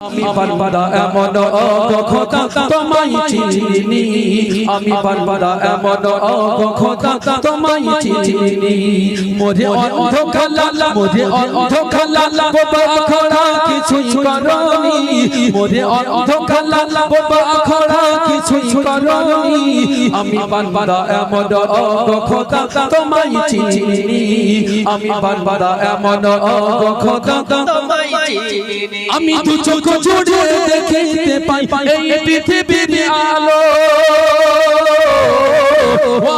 আমি বারবারা এমন অগখতা তোমায় চিনি। আমি বারবারা এমন অগখতা তোমায় চিনি। মোরে অন্ধকালা মোরে অন্ধকালা বাবা করনি। মোরে বাবা করনি। আমি বারবারা এমন অগখতা তোমায় চিনি। আমি বারবারা এমন অগখতা তোমায় আমি দু চোখ জুড়ে দেখতে পাই এই পৃথিবীর আলো।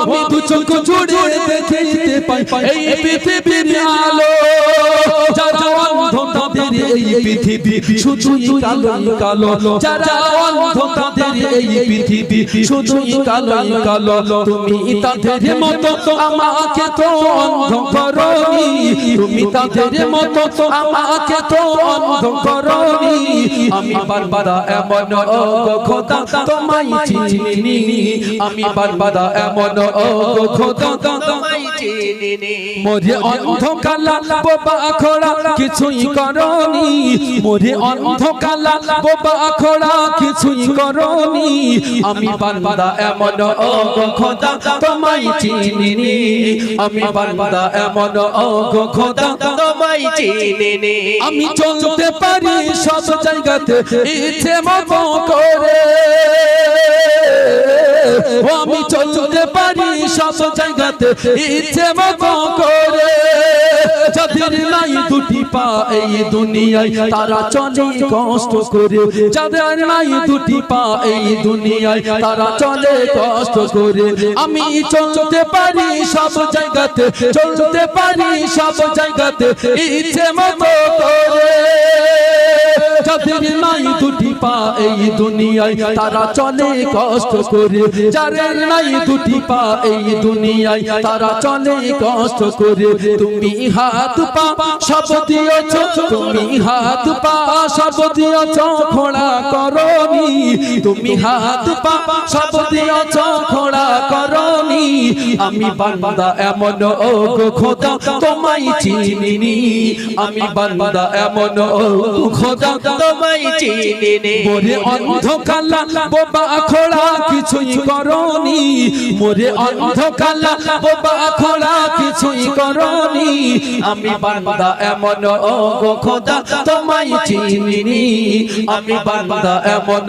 আমি দু চোখ জুড়ে দেখতে পাই। এই পৃথিবীর আলো। পৃথিবী শুধুই কালো কালো। যারা অন্ধ তাদের এই পৃথিবী শুধুই কালো কালো। তুমি তাদের মতো আমাকে তো অন্ধ করনি। তুমি তাদের মতো আমাকে তো অন্ধ করনি। আমি বারবারা এমন খোদা তোমায় চিনি আমি বারবারা এমন খোদা তোমায় চিনি মোরে অন্ধকালা বোবা খোড়া কিছুই করনি। মোরে অন্ধকালা বোবা খোড়া কিছুই করনি। আমি বারবারা এমন ও খোদা তোমায় চিনি আমি বারবারা এমন ও খোদা তোমায় চিনি আমি চলতে পারি সব জায়গাতে, ইচ্ছে মতো করে। আমি চলতে পারি সব জায়গাতে, ইচ্ছে মতো করে। যাদের নাই দুটি পা এই দুনিয়ায়, তারা চলে কষ্ট করে। যাদের নাই দুটি পা এই দুনিয়ায়, তারা চলে কষ্ট করে। আমি চলতে পারি সব জায়গাতে, চলতে পারি সব জায়গাতে, ইচ্ছে মতো করে। যাদের নাই দুটি পা এই দুনিয়ায়, তারা চলে কষ্ট করে। যাদের নাই দুটি পা এই দুনিয়ায়, তারা চলে কষ্ট করে। তুমি হাত পা সব দিয়েছ, তুমি হাত পা সব দিয়েছ তুমি হাত পা সব দিয়েছ খোড়া করনি। আমি বান্দা এমন ও খোদা, তোমায় চিনি আমি বান্দা এমন ও খোদা, তোমায় চিনি মোরে অন্ধকালা, বোবা খোড়া কিছুই করনি। মোরে অন্ধকালা, বোবা খোড়া কিছুই করনি। আমি বান্দা এমন ও খোদা, তোমায় চিনি আমি বান্দা এমন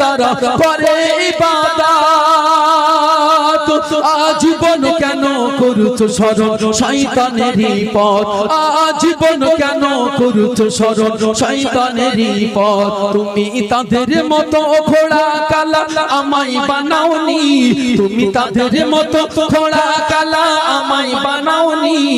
তারা করে আজীবন কেন করুছ স্মরণ? শয়তানেরই পথ। আজীবন কেন করুছ স্মরণ? শয়তানেরই পথ। তুমি তাদের মতো ঘোড়া কালা, আমায় বানাওনি। তুমি তাদের মতো ঘোড়া কালা, আমায় বানাওনি।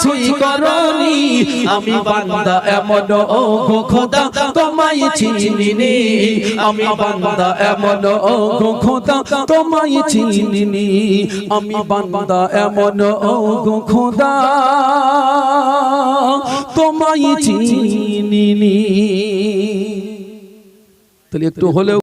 কিছুই করনি আমি বান্দা এমন ও খোদা তোমায় চিনি আমি বান্দা এমন ও খোদা তোমায় চিনি আমি বান্দা এমন ও খোদা তোমায় চিনি তাহলে একটু হলেও